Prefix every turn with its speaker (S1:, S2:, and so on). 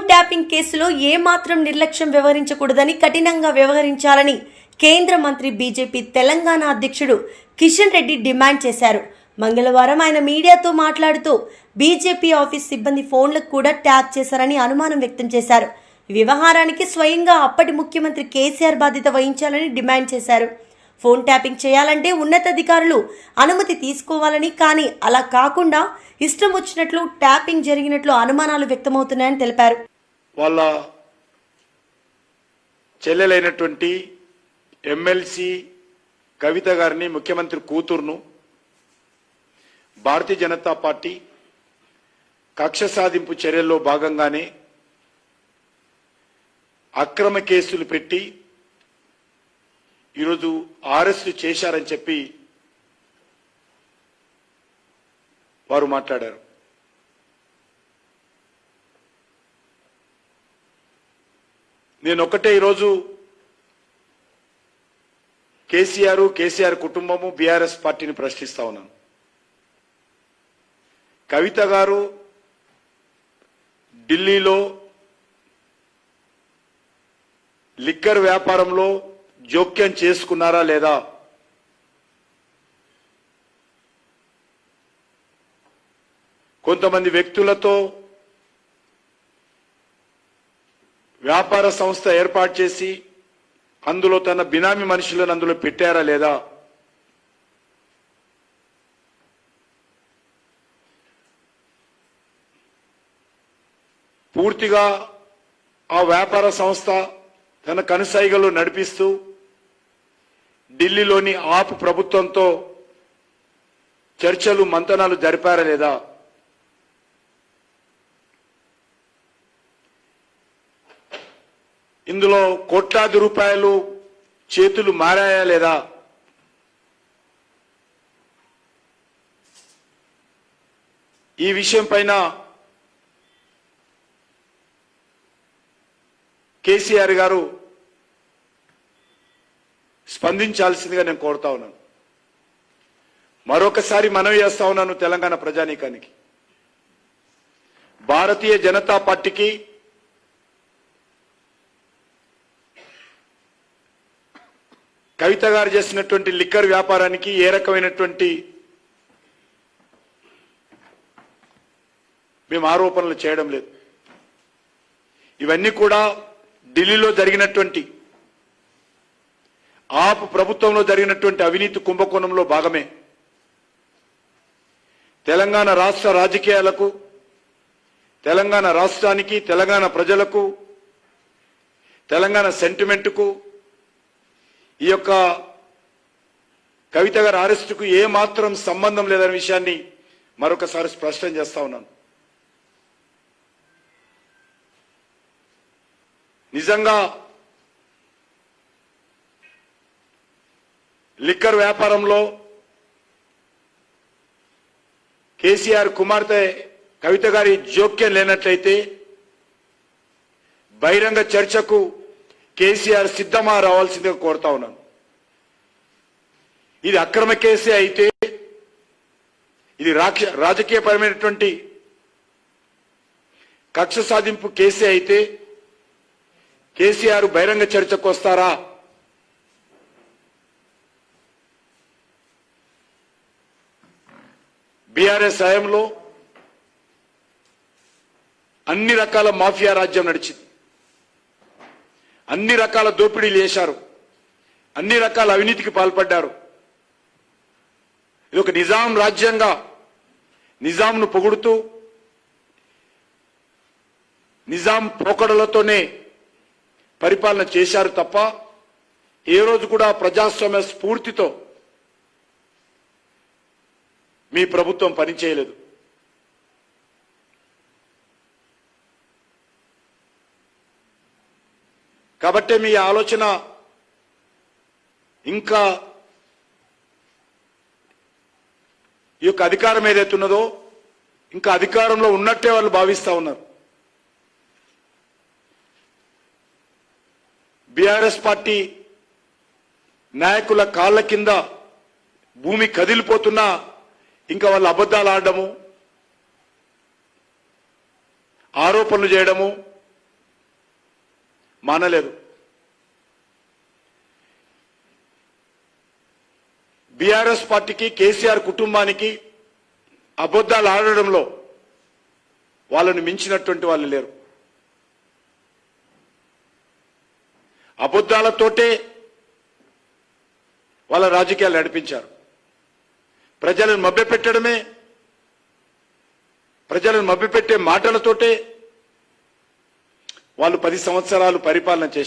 S1: Phone tapping కేసులో ఏమాత్రం నిర్లక్ష్యం వ్యవహరించకూడదని కఠినంగా వ్యవహరించాలని కేంద్ర మంత్రి బీజేపీ తెలంగాణ అధ్యక్షుడు కిషన్ రెడ్డి డిమాండ్ చేశారు. మంగళవారం ఆయన మీడియాతో మాట్లాడుతూ బీజేపీ ఆఫీస్ సిబ్బంది ఫోన్లకు కూడా ట్యాప్ చేశారని అనుమానం వ్యక్తం చేశారు. వ్యవహారానికి స్వయంగా అప్పటి ముఖ్యమంత్రి కేసీఆర్ బాధ్యత వహించాలని డిమాండ్ చేశారు. ఫోన్ ట్యాపింగ్ చేయాలంటే ఉన్నతాధికారులు అనుమతి తీసుకోవాలని కానీ అలా కాకుండా ఇష్టం వచ్చినట్లు ట్యాపింగ్ జరిగినట్లు అనుమానాలు వ్యక్తమవుతున్నాయని తెలిపారు.
S2: వాళ్ళ చెల్లెలైనటువంటి ఎమ్మెల్సీ కవిత గారిని ముఖ్యమంత్రి కూతురును భారతీయ జనతా పార్టీ కక్ష సాధింపు చర్యల్లో భాగంగానే అక్రమ కేసులు పెట్టి ఈరోజు అరెస్టు చేశారని చెప్పి వారు మాట్లాడారు. నేను ఒకటే ఈరోజు కేసీఆర్ కేసీఆర్ కుటుంబము బీఆర్ఎస్ పార్టీని ప్రశ్నిస్తా ఉన్నాను. కవిత గారు ఢిల్లీలో లిక్కర్ వ్యాపారంలో జోక్యం చేసుకున్నారా లేదా? కొంతమంది వ్యక్తులతో వ్యాపార సంస్థ ఏర్పాటు చేసి అందులో తన బినామీ మనుషులను అందులో పెట్టారా లేదా? పూర్తిగా ఆ వ్యాపార సంస్థ తన కనుసైగలు నడిపిస్తూ ఢిల్లీలోని ఆప్ ప్రభుత్వంతో చర్చలు మంతనాలు జరిపారా లేదా? ఇందులో కోట్లాది రూపాయలు చేతులు మారాయా లేదా? ఈ విషయం పైన కేసీఆర్ గారు స్పందించాల్సిందిగా నేను కోరుతా ఉన్నాను. మరొకసారి మనవి చేస్తా ఉన్నాను తెలంగాణ ప్రజానీకానికి. భారతీయ జనతా పార్టీకి కవిత గారు చేసినటువంటి లిక్కర్ వ్యాపారానికి ఏ రకమైనటువంటి మేము ఆరోపణలు చేయడం లేదు. ఇవన్నీ కూడా ఢిల్లీలో జరిగినటువంటి ఆప్ ప్రభుత్వంలో జరిగినటువంటి అవినీతి కుంభకోణంలో భాగమే. తెలంగాణ రాష్ట్ర రాజకీయాలకు తెలంగాణ రాష్ట్రానికి తెలంగాణ ప్రజలకు తెలంగాణ సెంటిమెంట్కు ఈ యొక్క కవిత గారి అరెస్టుకు ఏమాత్రం సంబంధం లేదనే విషయాన్ని మరొకసారి స్పష్టం చేస్తా ఉన్నాను. నిజంగా లిక్కర్ వ్యాపారంలో కేసీఆర్ కుమార్తె కవిత గారి జోక్యం లేనట్లయితే బహిరంగ చర్చకు కేసీఆర్ సిద్ధమా రావాల్సిందిగా కోరుతా ఉన్నాను. ఇది అక్రమ కేసే అయితే ఇది రాక్ష రాజకీయపరమైనటువంటి కక్ష సాధింపు కేసే అయితే కేసీఆర్ బహిరంగ చర్చకు వస్తారా? బీఆర్ఎస్ హయాంలో అన్ని రకాల మాఫియా రాజ్యం నడిచింది. అన్ని రకాల దోపిడీలు చేశారు. అన్ని రకాల అవినీతికి పాల్పడ్డారు. ఇది ఒక నిజాం రాజ్యంగా నిజాంను పొగుడుతూ నిజాం పోకడలతోనే పరిపాలన చేశారు తప్ప ఏ రోజు కూడా ప్రజాస్వామ్య స్ఫూర్తితో మీ ప్రభుత్వం పనిచేయలేదు. కాబట్టి మీ ఆలోచన ఇంకా ఈ యొక్క అధికారం ఏదైతే ఉన్నదో ఇంకా అధికారంలో ఉన్నట్టే వాళ్ళు భావిస్తూ ఉన్నారు. బీఆర్ఎస్ పార్టీ నాయకుల కాళ్ళ కింద భూమి కదిలిపోతున్నా ఇంకా వాళ్ళు అబద్ధాలు ఆడడము ఆరోపణలు చేయడము మానలేదు. బీఆర్ఎస్ పార్టీకి కేసీఆర్ కుటుంబానికి అబద్ధాలు ఆడడంలో వాళ్ళని మించినటువంటి వాళ్ళు లేరు. అబద్ధాలతోటే వాళ్ళ రాజకీయాలు నడిపించారు. ప్రజలను మభ్యపెట్టడమే ప్రజలను మభ్యపెట్టే మాటలతోటే వాళ్ళు పది సంవత్సరాలు పరిపాలన చేశారు.